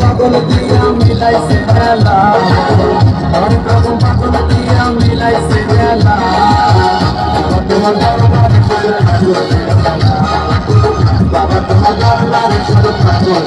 পাগল দিয়া মিলাইছে খেলা অনেক প্রভু পাগল দিয়া মিলাইছে খেলা তোমার দরবারে শুধু পাগল বাবা, তোমার দরবারে শুধু পাগল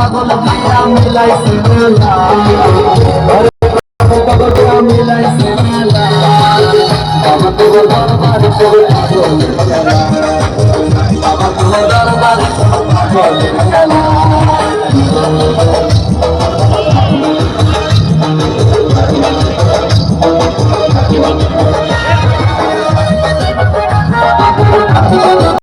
পাগল মাইয়া মিলাইছে মেলা। পাগল মাইয়া মিলাইছে মেলা বাবা তোর দরবার তোর পাগল বাবা তোর দরবার তোর পাগল মেলা।